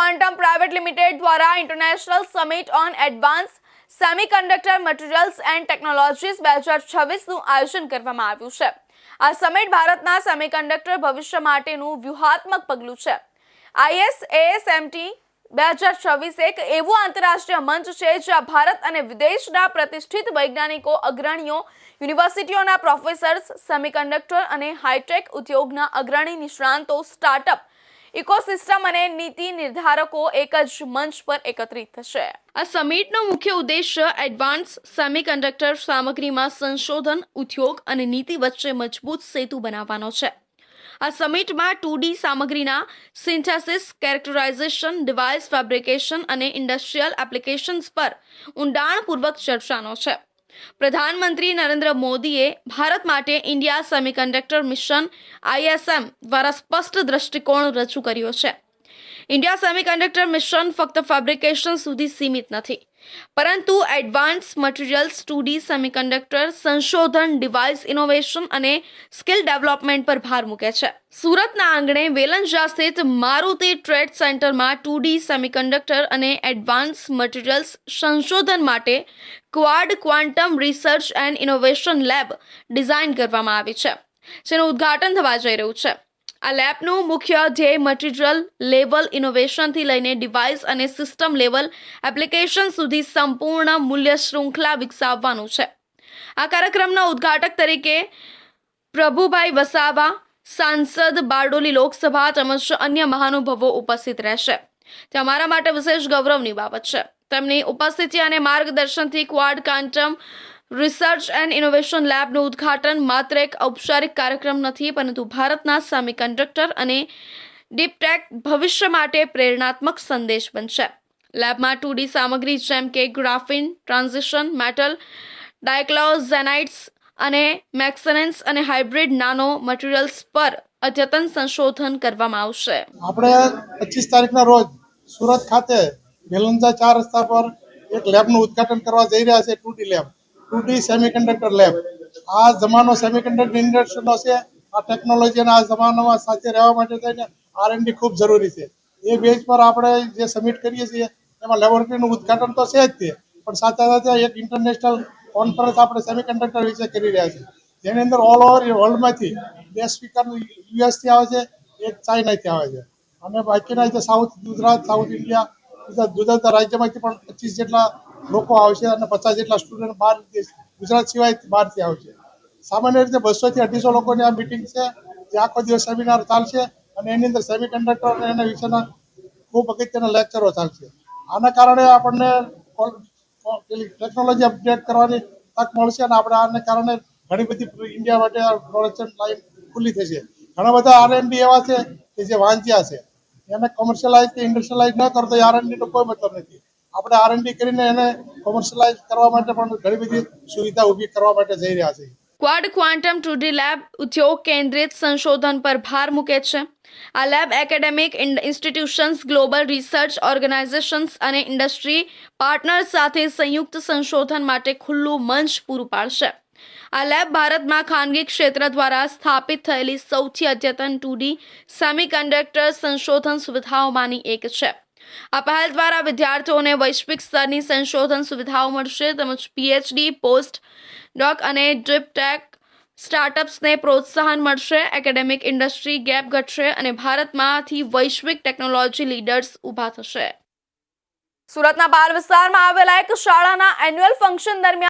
Quantum private limited દ્વારા international summit on advance semiconductor materials and technologies બે હજાર છવ્વીસનું આયોજન કરવામાં આવ્યું છે. આ સમિટ ભારતના સેમિકન્ડક્ટર ભવિષ્ય માટેનું વ્યૂહાત્મક પગલું છે. આઈએસએએસએમટી બે હજાર છવ્વીસ એક એવું આંતરરાષ્ટ્રીય મંચ છે જ્યાં ભારત અને વિદેશના પ્રતિષ્ઠિત વૈજ્ઞાનિકો, અગ્રણીઓ, યુનિવર્સિટીઓના પ્રોફેસર્સ સેમિકન્ડક્ટર અને હાઈટેક ઉદ્યોગના અગ્રણી નિષ્ણાંતો સ્ટાર્ટઅપ ઇકોસિસ્ટમ અને નીતિ નિર્ધારકો એક જ મંચ પર એકત્રિત થશે. આ સમિટનો મુખ્ય ઉદ્દેશ્ય એડવાન્સ સેમિકન્ડક્ટર સામગ્રીમાં સંશોધન, ઉદ્યોગ અને નીતિ વચ્ચે મજબૂત સેતુ બનાવવાનો છે. આ સમિટમાં ટુ ડી સામગ્રીના સિન્થેસિસ, કેરેક્ટરાઇઝેશન, ડિવાઇસ ફેબ્રિકેશન અને ઇન્ડસ્ટ્રીયલ એપ્લિકેશન્સ પર ઊંડાણપૂર્વક ચર્ચાનો છે. પ્રધાનમંત્રી નરેન્દ્ર મોદીએ ભારત માટે ઇન્ડિયા સેમિકન્ડક્ટર મિશન આઈએસએમ દ્વારા સ્પષ્ટ દ્રષ્ટિકોણ રજૂ કર્યો છે. ઇન્ડિયા સેમિકન્ડક્ટર મિશન ફક્ત ફેબ્રિકેશન સુધી સીમિત નથી. પરંતુ advance materials two D semiconductor સંશોધન, ડિવાઇસ ઇનોવેશન અને સ્કિલ ડેવલપમેન્ટ પર ભાર મૂકે છે. સુરતના આંગણે વેલંજા સ્થિત મારુતિ ટ્રેડ સેન્ટરમાં ટુ ડી સેમિકન્ડક્ટર અને એડવાન્સ મટીરિયલ્સ સંશોધન માટે quad quantum research and innovation lab design કરવામાં આવી છે, જેનું ઉદ્ઘાટન થવા જઈ રહ્યું છે. આ લેબનું મુખ્ય ધ્યેય મટીરિયલ લેવલ ઇનોવેશનથી લઈને ડિવાઇસ અને સિસ્ટમ લેવલ એપ્લિકેશન સુધી સંપૂર્ણ મૂલ્ય શૃંખલા વિકસાવવાનું છે. આ કાર્યક્રમના ઉદ્ઘાટક તરીકે પ્રભુભાઈ વસાવા, સાંસદ બારડોલી લોકસભા તેમજ અન્ય મહાનુભાવો ઉપસ્થિત રહેશે. તે અમારા માટે વિશેષ ગૌરવની બાબત છે. તેમની ઉપસ્થિતિ અને માર્ગદર્શનથી quad quantum research and innovation લેબનું ઉદ્ઘાટન માત્ર એક ઔપચારિક કાર્યક્રમ નથી, પરંતુ ભારતના સેમિકન્ડક્ટર અને ડીપટેક ભવિષ્ય માટે પ્રેરણાત્મક સંદેશ બનશે. લેબમાં ટુ સામગ્રી જેમ કે ગ્રાફિન, ટ્રાન્ઝિશન, મેટલ ડાયક્લોઝેનાઇટ્સ અને મેક્સનેન્સ અને હાઇબ્રિડ નાનો મટીરિયલ્સ પર અદ્યતન સંશોધન કરવામાં આવશે. આપણે પચીસ તારીખના રોજ સુરત ખાતે ચાર રસ્તા પર એક લેબનું ઉદઘાટન કરવા જઈ રહ્યા છે two lab. Two D semiconductor lab આ જમાનો સેમિકન્ડક્ટર ઇન્ડસ્ટ્રીનો છે. આ ટેકનોલોજીના આ જમાનામાં સાથે રહેવા માટે થઈને આર એન્ડ ખૂબ જરૂરી છે. એ બેઝ પર આપણે જે સબમિટ કરીએ છીએ, એમાં લેબોરેટરીનું ઉદ્ઘાટન તો છે જ તે. પણ સાથે સાથે એક ઇન્ટરનેશનલ કોન્ફરન્સ આપણે સેમિકન્ડક્ટર વિશે કરી રહ્યા છીએ. જેની અંદર ઓલ ઓવર વર્લ્ડમાંથી બે સ્પીકર યુએસથી આવે છે, એક ચાઇનાથી આવે છે. અને બાકીના જે સાઉથ ગુજરાત સાઉથ ઇન્ડિયા જુદા જુદા રાજ્યમાંથી પણ પચીસ જેટલા લોકો આવશે અને પચાસ જેટલા સ્ટુડન્ટ બહાર ગુજરાત સિવાય બહારથી આવશે સામાન્ય રીતે બસોથી અઢીસો લોકોની આ મિટિંગ છે. જે આખો દિવસ સેમિનાર ચાલશે અને એની અંદર સેમી કન્ડક્ટર અને એના વિશેના ખૂબ અગત્યના લેક્ચરો ચાલશે. આના કારણે આપણને ટેકનોલોજી અપડેટ કરવાની તક મળશે અને આપણે આને કારણે ઘણી બધી ઇન્ડિયા માટે પ્રોડક્શન લાઈન ખુલ્લી થશે ઘણા બધા આર એન ડી એવા છે કે જે વાંચ્યા છે. એને કોમર્શિયલાઇઝ કે ઇન્ડસ્ટ્રીયલાઇઝ ન કરતો આર એન ડીનો કોઈ મતલબ નથી. આપણે આર એન કરીને એને કોમર્શિયલાઇઝ કરવા માટે પણ ઘણી બધી સુવિધા ઊભી કરવા માટે જઈ રહ્યા છે. ક્વાડ ક્વાન્ટમ ટુડી લેબ ઉદ્યોગ કેન્દ્રિત સંશોધન પર ભાર મૂકે છે. આ lab academic institutions global research organisations અને ઇન્ડસ્ટ્રી પાર્ટનર્સ સાથે સંયુક્ત સંશોધન માટે ખુલ્લું મંચ પૂરું પાડશે. આ લેબ ભારતમાં ખાનગી ક્ષેત્ર દ્વારા સ્થાપિત થયેલી સૌથી અદ્યતન ટુ ડી સેમિકન્ડક્ટર સંશોધન સુવિધાઓમાંની એક છે. આ પહેલ દ્વારા વિદ્યાર્થીઓને વૈશ્વિક સ્તરની સંશોધન સુવિધાઓ મળશે, તેમજ પીએચડી પોસ્ટ ડોક અને ડ્રીપટેક સ્ટાર્ટઅપ્સને પ્રોત્સાહન મળશે. એકેડેમિક ઇન્ડસ્ટ્રી ગેપ ઘટશે અને ભારતમાંથી વૈશ્વિક ટેકનોલોજી લીડર્સ ઊભા થશે. સુરતના બાલ વિસ્તારમાં આવેલા એક શાળાના એન્યુઅલ ફંક્શન દરમિયાન